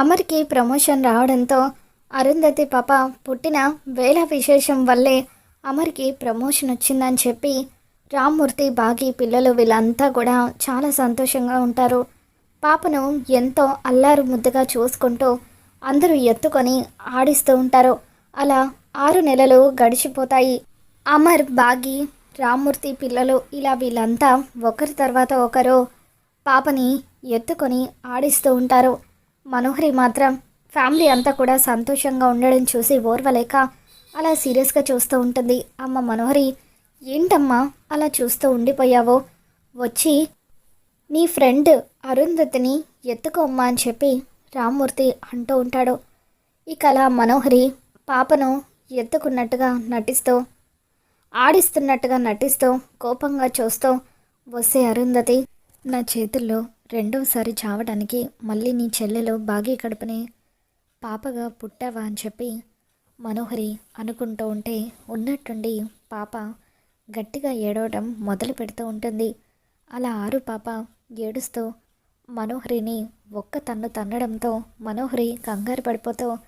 అమర్కి promotion రావడంతో అరుంధతి పాప పుట్టిన వేల విశేషం వల్లే అమర్కి ప్రమోషన్ వచ్చిందని చెప్పి రామ్మూర్తి బాగి పిల్లలు వీళ్ళంతా కూడా చాలా సంతోషంగా ఉంటారు. పాపను ఎంతో అల్లారు ముద్దుగా చూసుకుంటూ అందరూ ఎత్తుకొని ఆడిస్తూ ఉంటారు. అలా ఆరు నెలలు గడిచిపోతాయి. అమర్ బాగి రామ్మూర్తి పిల్లలు ఇలా వీళ్ళంతా ఒకరి తర్వాత ఒకరు పాపని ఎత్తుకొని ఆడిస్తూ ఉంటారు. మనోహరి మాత్రం ఫ్యామిలీ అంతా కూడా సంతోషంగా ఉండడం చూసి ఓర్వలేక అలా సీరియస్గా చూస్తూ ఉంటుంది. అమ్మ మనోహరి ఏంటమ్మా అలా చూస్తూ ఉండిపోయావో? వచ్చి నీ ఫ్రెండ్ అరుంధతిని ఎత్తుకోమ్మా అని చెప్పి రామ్మూర్తి అంటూ ఉంటాడు. ఇక అలా మనోహరి పాపను ఎత్తుకున్నట్టుగా నటిస్తూ ఆడిస్తున్నట్టుగా నటిస్తూ కోపంగా చూస్తూ వస్తే అరుంధతి నా చేతుల్లో రెండవసారి చావడానికి మళ్ళీ నీ చెల్లెలు బాగి కడుపునే పాపగా పుట్టావా అని చెప్పి మనోహరి అనుకుంటూ ఉంటే ఉన్నట్టుండి పాప గట్టిగా ఏడవడం మొదలు పెడుతూ ఉంటుంది. అలా ఆరు పాప ఏడుస్తూ మనోహరిని ఒక్క తన్ను తన్నడంతో మనోహరి కంగారు పడిపోతూ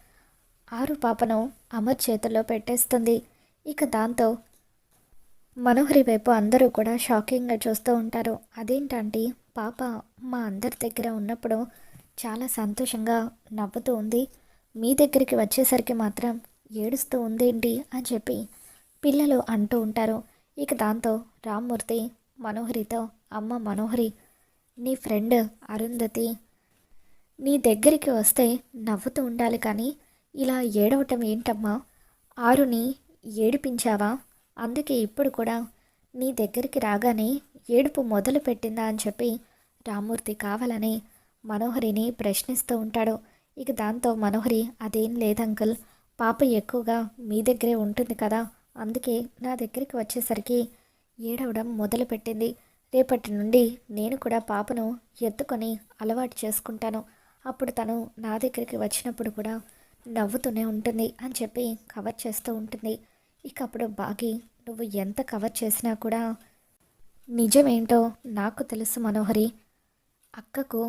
ఆరు పాపను అమర్ చేతుల్లో పెట్టేస్తుంది. ఇక దాంతో మనోహరి వైపు అందరూ కూడా షాకింగ్గా చూస్తూ ఉంటారు. అదేంటంటే పాప మా అందరి దగ్గర ఉన్నప్పుడు చాలా సంతోషంగా నవ్వుతూ ఉంది. మీ దగ్గరికి వచ్చేసరికి మాత్రం ఏడుస్తూ ఉందేంటి అని చెప్పి పిల్లలు అంటూ ఉంటారు. ఇక దాంతో రామ్మూర్తి మనోహరితో అమ్మ మనోహరి నీ ఫ్రెండ్ అరుంధతి నీ దగ్గరికి వస్తే నవ్వుతూ ఉండాలి కానీ ఇలా ఏడవటం ఏంటమ్మా? ఆరుని ఏడిపించావా? అందుకే ఇప్పుడు కూడా నీ దగ్గరికి రాగానే ఏడుపు మొదలు పెట్టిందా అని చెప్పి రామ్మూర్తి కావాలని మనోహరిని ప్రశ్నిస్తూ ఉంటాడు. ఇక దాంతో మనోహరి అదేం లేదంకుల్ పాప ఎక్కువగా మీ దగ్గరే ఉంటుంది కదా. అందుకే నా దగ్గరికి వచ్చేసరికి ఏడవడం మొదలుపెట్టింది. రేపటి నుండి నేను కూడా పాపను ఎత్తుకొని అలవాటు చేసుకుంటాను. అప్పుడు తను నా దగ్గరికి వచ్చినప్పుడు కూడా నవ్వుతూనే ఉంటుంది అని చెప్పి కవర్ చేస్తూ ఉంటుంది. ఇక అప్పుడు బాగి నువ్వు ఎంత కవర్ చేసినా కూడా నిజమేంటో నాకు తెలుసు మనోహరి. అక్కకు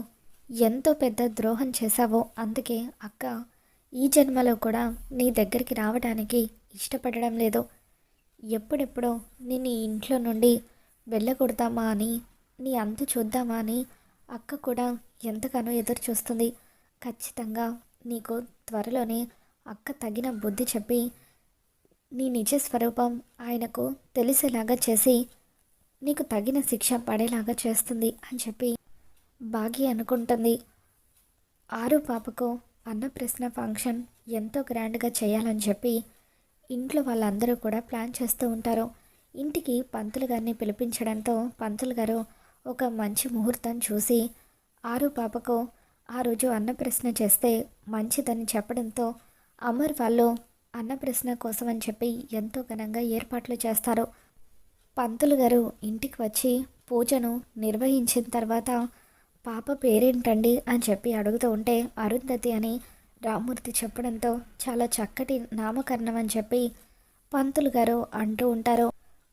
ఎంతో పెద్ద ద్రోహం చేశావో అందుకే అక్క ఈ జన్మలో కూడా నీ దగ్గరికి రావడానికి ఇష్టపడడం లేదు. ఎప్పుడెప్పుడో నేను ఈ ఇంట్లో నుండి వెళ్ళకూడదామా అని నీ అంతు చూద్దామా అని అక్క కూడా ఎంతగానో ఎదురు చూస్తుంది ఖచ్చితంగా నీకు త్వరలోనే అక్క తగిన బుద్ధి చెప్పి నీ నిజ స్వరూపం ఆయనకు తెలిసేలాగా చేసి నీకు తగిన శిక్ష పడేలాగా చేస్తుంది అని చెప్పి బాగి అనుకుంటుంది. ఆరు పాపకు అన్నప్రశ్న ఫంక్షన్ ఎంతో గ్రాండ్గా చేయాలని చెప్పి ఇంట్లో వాళ్ళందరూ కూడా ప్లాన్ చేస్తూ ఉంటారు. ఇంటికి పంతులు గారిని పిలిపించడంతో పంతులు గారు ఒక మంచి ముహూర్తం చూసి ఆరు పాపకు ఆ రోజు అన్నప్రశ్న చేస్తే మంచిదని చెప్పడంతో అమర్ వాళ్ళు అన్నప్రశ్న కోసం అని చెప్పి ఎంతో ఘనంగా ఏర్పాట్లు చేస్తారు. పంతులు గారు ఇంటికి వచ్చి పూజను నిర్వహించిన తర్వాత పాప పేరేంటండి అని చెప్పి అడుగుతూ ఉంటే అరుంధతి అని రామూర్తి చెప్పడంతో చాలా చక్కటి నామకరణం అని చెప్పి పంతులు గారు అంటూ ఉంటారు.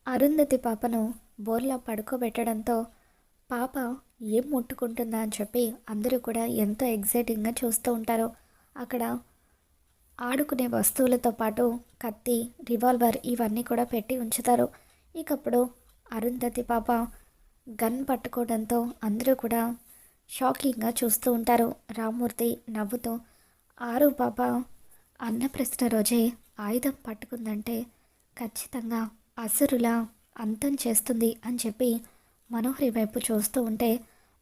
అరుంధతి పాపను బోర్లా పడుకోబెట్టడంతో పాప ఏం ముట్టుకుంటుందా అని చెప్పి అందరూ కూడా ఎంతో ఎగ్జైటింగ్గా చూస్తూ ఉంటారు. అక్కడ ఆడుకునే వస్తువులతో పాటు కత్తి రివాల్వర్ ఇవన్నీ కూడా పెట్టి ఉంచుతారు. ఇకప్పుడు అరుంధతి పాప గన్ పట్టుకోవడంతో అందరూ కూడా షాకింగ్గా చూస్తూ ఉంటారు. రామ్మూర్తి నవ్వుతూ ఆరు పాప అన్నప్రశ్న రోజే ఆయుధం పట్టుకుందంటే ఖచ్చితంగా అసురులా అంతం చేస్తుంది అని చెప్పి మనోహరి వైపు చూస్తూ ఉంటే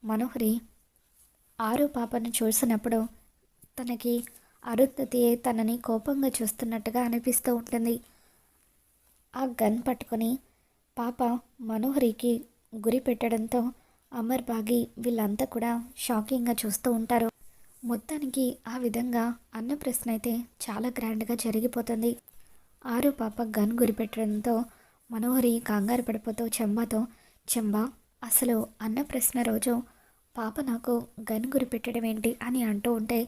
మనోహరి ఆరు పాపను చూసినప్పుడు తనకి అరుంధతి తనని కోపంగా చూస్తున్నట్టుగా అనిపిస్తూ ఉంటుంది. ఆ గన్ పట్టుకొని పాప మనోహరికి గురి పెట్టడంతో అమర్ బాగి వీళ్ళంతా కూడా షాకింగ్గా చూస్తూ ఉంటారు. మొత్తానికి ఆ విధంగా అన్న ప్రశ్న అయితే చాలా గ్రాండ్గా జరిగిపోతుంది. ఆరు పాప గన్ గురిపెట్టడంతో మనోహరి కంగారు పడిపోతూ చెంబాతో చెంబా అసలు అన్న ప్రశ్న రోజు పాప నాకు గన్ గురిపెట్టడం ఏంటి? అని అంటూ ఉంటే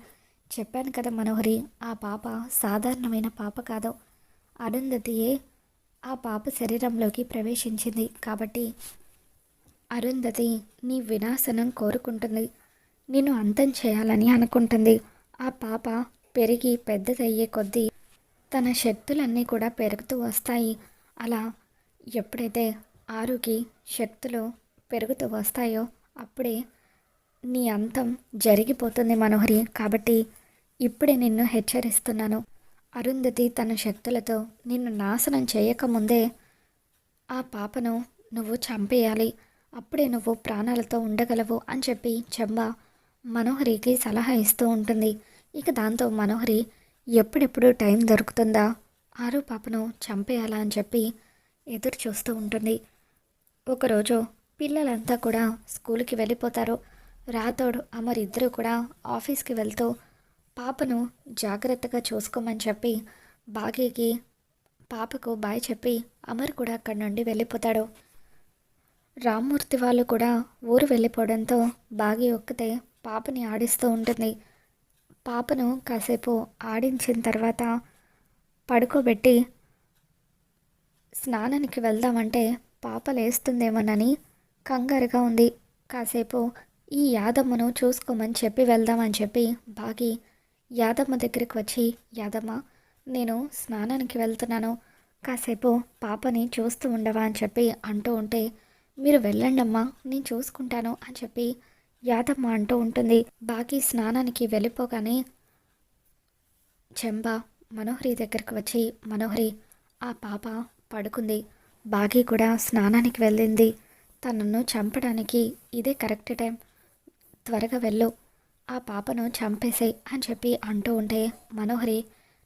చెప్పాను కదా మనోహరి ఆ పాప సాధారణమైన పాప కాదు. అరుంధతియే ఆ పాప శరీరంలోకి ప్రవేశించింది కాబట్టి అరుంధతి నీ వినాశనం కోరుకుంటుంది. నిన్ను అంతం చేయాలని అనుకుంటుంది. ఆ పాప పెరిగి పెద్దదయ్యే కొద్దీ తన శక్తులన్నీ కూడా పెరుగుతూ వస్తాయి. అలా ఎప్పుడైతే ఆరుకి శక్తులు పెరుగుతూ వస్తాయో అప్పుడే నీ అంతం జరిగిపోతుంది మనోహరి. కాబట్టి ఇప్పుడే నిన్ను హెచ్చరిస్తున్నాను. అరుంధతి తన శక్తులతో నిన్ను నాశనం చేయకముందే ఆ పాపను నువ్వు చంపేయాలి. అప్పుడే నువ్వు ప్రాణాలతో ఉండగలవు అని చెప్పి చెంబ మనోహరికి సలహా ఇస్తూ ఉంటుంది. ఇక దాంతో మనోహరి ఎప్పుడెప్పుడు టైం దొరుకుతుందా? ఆరు పాపను చంపేయాలా అని చెప్పి ఎదురు చూస్తూ ఉంటుంది. ఒకరోజు పిల్లలంతా కూడా స్కూల్కి వెళ్ళిపోతారు. రాతోడు అమరిద్దరూ కూడా ఆఫీస్కి వెళ్తూ పాపను జాగ్రత్తగా చూసుకోమని చెప్పి బాగీకి పాపకు బాయ్ చెప్పి అమర్ కూడా అక్కడి నుండి వెళ్ళిపోతాడు. రామ్మూర్తి వాళ్ళు కూడా ఊరు వెళ్ళిపోవడంతో బాగి ఒక్కతే పాపని ఆడిస్తూ ఉంటుంది. పాపను కాసేపు ఆడించిన తర్వాత పడుకోబెట్టి స్నానానికి వెళ్దామంటే పాప లేస్తుందేమోనని కంగారుగా ఉంది. కాసేపు ఈ యాదమ్మను చూసుకోమని చెప్పి వెళ్దామని చెప్పి బాగి యాదమ్మ దగ్గరికి వచ్చి యాదమ్మ నేను స్నానానికి వెళ్తున్నాను. కాసేపు పాపని చూస్తూ ఉండవా? అని చెప్పి అంటూ ఉంటే మీరు వెళ్ళండమ్మా నేను చూసుకుంటాను అని చెప్పి యాదమ్మ అంటూ ఉంటుంది. బాకీ స్నానానికి వెళ్ళిపోగానే చెంబ మనోహరి దగ్గరికి వచ్చి మనోహరి ఆ పాప పడుకుంది. బాగీ కూడా స్నానానికి వెళ్ళింది. తనను చంపడానికి ఇదే కరెక్ట్ టైం. త్వరగా వెళ్ళు. ఆ పాపను చంపేసేయ్ అని చెప్పి అంటూ ఉంటే మనోహరి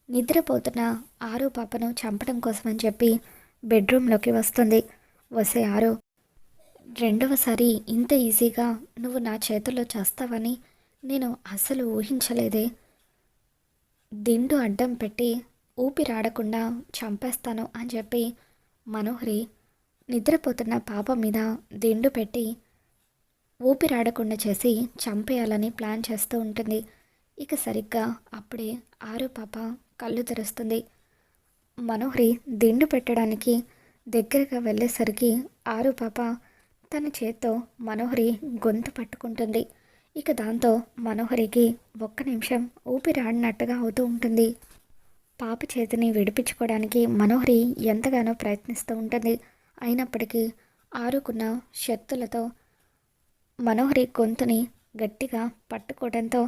నిద్రపోతున్న ఆరు పాపను చంపడం కోసమని చెప్పి బెడ్రూమ్లోకి వస్తుంది. వసే ఆరు రెండవసారి ఇంత ఈజీగా నువ్వు నా చేతుల్లో చేస్తావని నేను అసలు ఊహించలేదే. దిండు అడ్డం పెట్టి ఊపిరాడకుండా చంపేస్తాను అని చెప్పి మనోహరి నిద్రపోతున్న పాప మీద దిండు పెట్టి ఊపిరాడకుండా చేసి చంపేయాలని ప్లాన్ చేస్తూ ఉంటుంది. ఇక సరిగ్గా అప్పుడే ఆరు పాప కళ్ళు తెరుస్తుంది. మనోహరి దిండు పెట్టడానికి దగ్గరగా వెళ్ళేసరికి ఆరు పాప తన చేత్తో మనోహరి గొంతు పట్టుకుంటుంది. ఇక దాంతో మనోహరికి ఒక్క నిమిషం ఊపిరాడినట్టుగా అవుతూ ఉంటుంది. పాప చేతిని విడిపించుకోవడానికి మనోహరి ఎంతగానో ప్రయత్నిస్తూ ఉంటుంది. అయినప్పటికీ ఆరుకున్న శక్తులతో మనోహరి గొంతుని గట్టిగా పట్టుకోవడంతో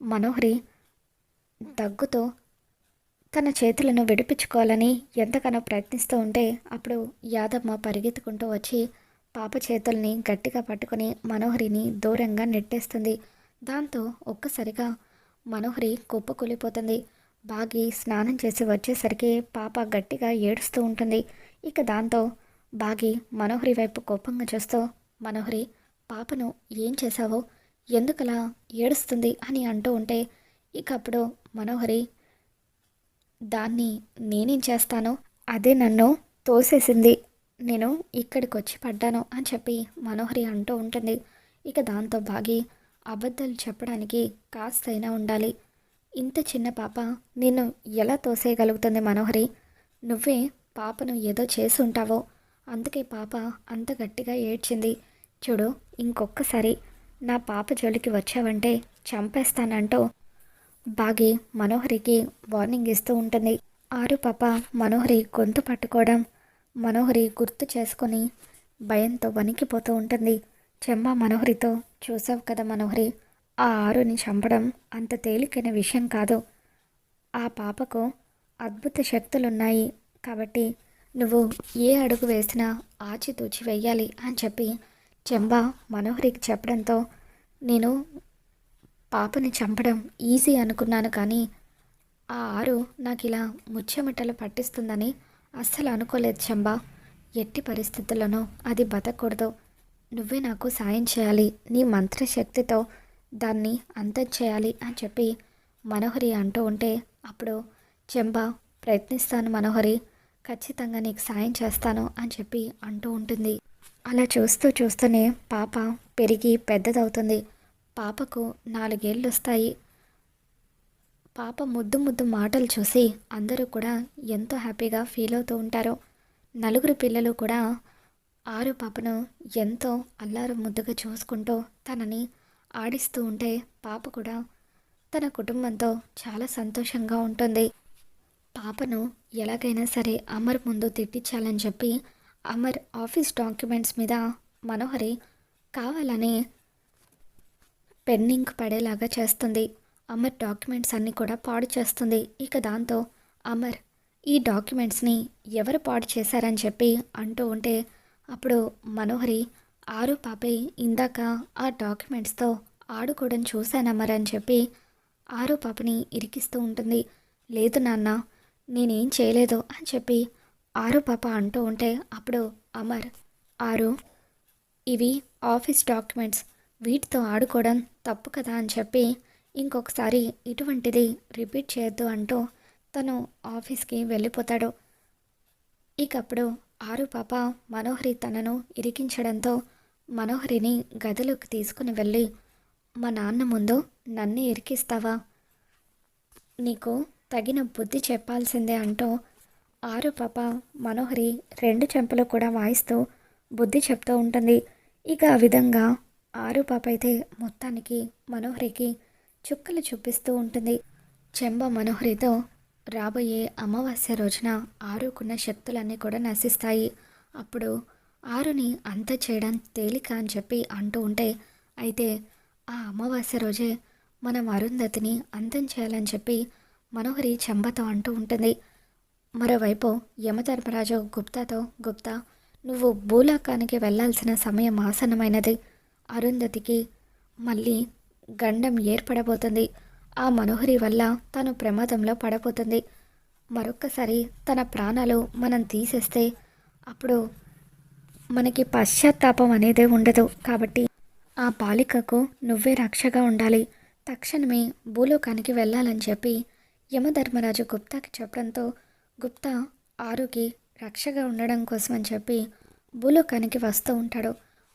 మనోహరి దగ్గుతో తన చేతులను విడిపించుకోవాలని ఎంతగానో ప్రయత్నిస్తూ ఉంటే అప్పుడు యాదమ్మ పరిగెత్తుకుంటూ వచ్చి పాప చేతుల్ని గట్టిగా పట్టుకొని మనోహరిని దూరంగా నెట్టేస్తుంది. దాంతో ఒక్కసారిగా మనోహరి కుప్పకూలిపోతుంది బాగి స్నానం చేసి వచ్చేసరికి పాప గట్టిగా ఏడుస్తూ ఉంటుంది. ఇక దాంతో బాగి మనోహరి వైపు కోపంగా చూస్తూ మనోహరి పాపను ఏం చేశావో? ఎందుకలా ఏడుస్తుంది? అని అంటూ ఉంటే ఇక అప్పుడు మనోహరి దాన్ని నేనేం చేస్తాను? అదే నన్ను తోసేసింది. నేను ఇక్కడికి వచ్చి పడ్డాను అని చెప్పి మనోహరి అంటూ ఉంటుంది. ఇక దాంతో బాగి అబద్ధాలు చెప్పడానికి కాస్తైనా ఉండాలి. ఇంత చిన్న పాప నిన్ను ఎలా తోసేయగలుగుతుంది మనోహరి? నువ్వే పాపను ఏదో చేసి ఉంటావో అందుకే పాప అంత గట్టిగా ఏడ్చింది. చూడు ఇంకొక్కసారి నా పాప జోలికి వచ్చావంటే చంపేస్తానంటూ బాగి మనోహరికి వార్నింగ్ ఇస్తూ ఉంటుంది. ఆరు పాప మనోహరి గొంతు పట్టుకోవడం మనోహరి గుర్తు చేసుకొని భయంతో వణికిపోతూ ఉంటుంది. చెమ్మ మనోహరితో చూసావు కదా మనోహరి ఆ ఆరుని చంపడం అంత తేలికైన విషయం కాదు. ఆ పాపకు అద్భుత శక్తులున్నాయి కాబట్టి నువ్వు ఏ అడుగు వేసినా ఆచితూచి వెయ్యాలి అని చెప్పి చెంబ మనోహరికి చెప్పడంతో నేను పాపని చంపడం ఈజీ అనుకున్నాను కానీ ఆ ఆరు నాకు ఇలా ముచ్చమిట్టలు పట్టిస్తుందని అస్సలు అనుకోలేదు చంబా. ఎట్టి పరిస్థితుల్లోనో అది బతకూడదు. నువ్వే నాకు సాయం చేయాలి. నీ మంత్రశక్తితో దాన్ని అంతం చేయాలి అని చెప్పి మనోహరి అంటూ ఉంటే అప్పుడు చెంబా ప్రయత్నిస్తాను మనోహరి. ఖచ్చితంగా నీకు సాయం చేస్తాను అని చెప్పి అంటూ ఉంటుంది. అలా చూస్తూ చూస్తూనే పాప పెరిగి పెద్దదవుతుంది. పాపకు నాలుగేళ్ళు వస్తాయి పాప ముద్దు ముద్దు మాటలు చూసి అందరూ కూడా ఎంతో హ్యాపీగా ఫీల్ అవుతూ ఉంటారు. నలుగురు పిల్లలు కూడా ఆరు పాపను ఎంతో అల్లారు ముద్దుగా చూసుకుంటూ తనని ఆడిస్తూ ఉంటే పాప కూడా తన కుటుంబంతో చాలా సంతోషంగా ఉంటుంది. పాపను ఎలాగైనా సరే అమర్ ముందు తిట్టించాలని చెప్పి అమర్ ఆఫీస్ డాక్యుమెంట్స్ మీద మనోహరి కావాలని పెన్నింగ్ పడేలాగా చేస్తుంది. అమర్ డాక్యుమెంట్స్ అన్నీ కూడా పాడు చేస్తుంది. ఇక దాంతో అమర్ ఈ డాక్యుమెంట్స్ని ఎవరు పాడు చేశారని చెప్పి అంటూ ఉంటే అప్పుడు మనోహరి ఆరు పాపే ఇందాక ఆ డాక్యుమెంట్స్తో ఆడుకోవడం చూశాను అమర్ అని చెప్పి ఆరు పాపని ఇరికిస్తూ ఉంటుంది. లేదు నాన్న నేనేం చేయలేదు అని చెప్పి ఆరు పాప అంటూ ఉంటే అప్పుడు అమర్ ఆరు ఇవి ఆఫీస్ డాక్యుమెంట్స్ వీటితో ఆడుకోవడం తప్పు కదా అని చెప్పి ఇంకొకసారి ఇటువంటిది రిపీట్ చేయొద్దు అంటూ తను ఆఫీస్కి వెళ్ళిపోతాడు. ఇకప్పుడు ఆరు పాప మనోహరి తనను ఇరికించడంతో మనోహరిని గదిలోకి తీసుకుని వెళ్ళి మా నాన్న ముందు నన్ను ఇరికిస్తావా? నీకు తగిన బుద్ధి చెప్పాల్సిందే అంటూ ఆరు పాప మనోహరి రెండు చెంపలు కూడా వాయిస్తూ బుద్ధి చెప్తూ ఉంటుంది. ఇక ఆ విధంగా ఆరు పాప అయితే మొత్తానికి మనోహరికి చుక్కలు చూపిస్తూ ఉంటుంది. చెంబ మనోహరితో రాబోయే అమావాస్య రోజున ఆరుకున్న శక్తులన్నీ కూడా నశిస్తాయి. అప్పుడు ఆరుని అంత చేయడం తేలిక అని చెప్పి అంటూ ఉంటే అయితే ఆ అమావాస్య రోజే మనం అరుంధతిని అంతం చేయాలని చెప్పి మనోహరి చెంబతో అంటూ ఉంటుంది. మరోవైపు యమధర్మరాజు గుప్తాతో గుప్తా నువ్వు భూలోకానికి వెళ్ళాల్సిన సమయం ఆసన్నమైనది. అరుంధతికి మళ్ళీ గండం ఏర్పడబోతుంది. ఆ మనోహరి వల్ల తను ప్రమాదంలో పడబోతుంది. మరొక్కసారి తన ప్రాణాలు మనం తీసేస్తే అప్పుడు మనకి పశ్చాత్తాపం అనేది ఉండదు. కాబట్టి ఆ బాలికకు నువ్వే రక్షగా ఉండాలి. తక్షణమే భూలోకానికి వెళ్ళాలని చెప్పి యమధర్మరాజు గుప్తాకి చెప్పడంతో గుప్తా ఆరుకి రక్షగా ఉండడం కోసం అని చెప్పి భూలోకానికి వస్తూ ఉంటాడు.